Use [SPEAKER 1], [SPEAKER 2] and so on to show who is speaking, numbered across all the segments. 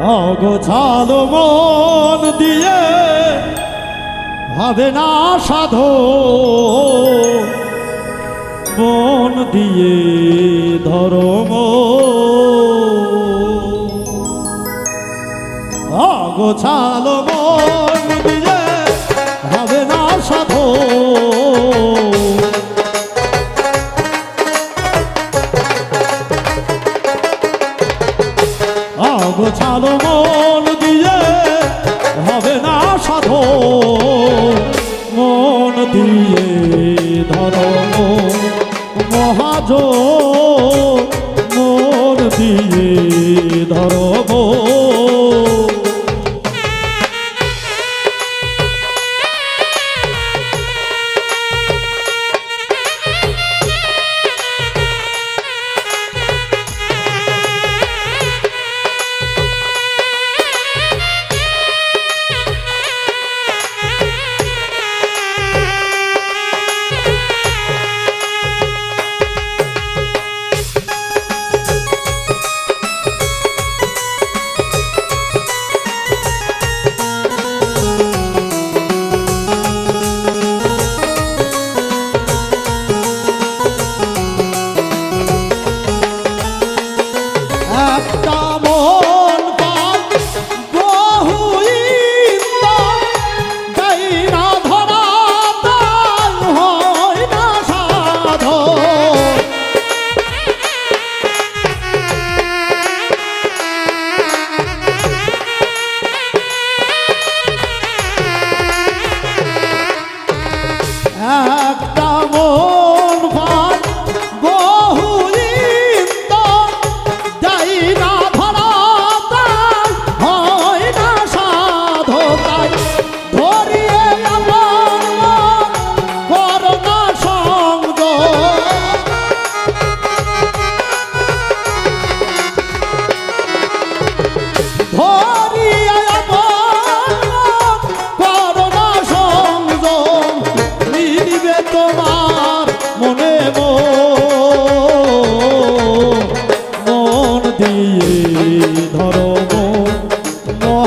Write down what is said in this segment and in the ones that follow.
[SPEAKER 1] অগোছালো মন দিয়ে। ভাবে না সাধো। মন দিয়ে ধর্ম অগোছালো মন দিয়ে। ভাবে না সাধো। 走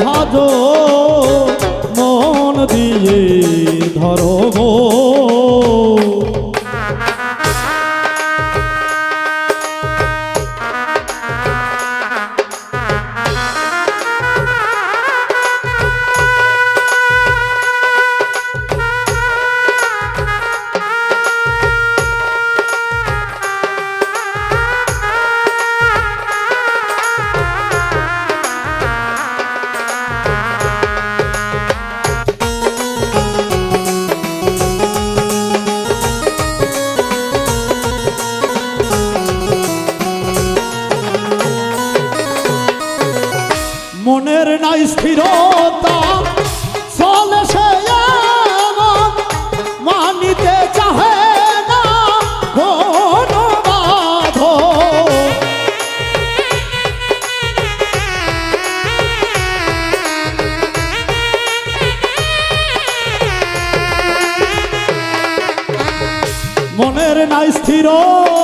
[SPEAKER 1] ভজ মন দিয়ে ধরো স্থিরতা চলে সে মানিতে চাহে না কোনো বাধ মনের নাই স্থিরতা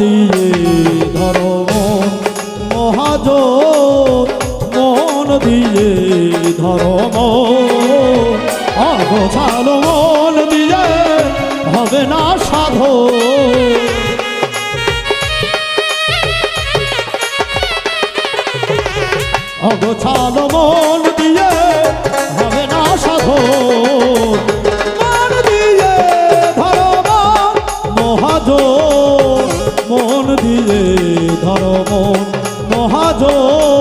[SPEAKER 1] দিয়ে ধরো মন। মহাজ মন দিয়ে ধরো মন। অগোছালো মন দিয়ে হবে না সাধো। অগোছালো মন দিয়ে হবে না সাধন দিয়ে মহাজন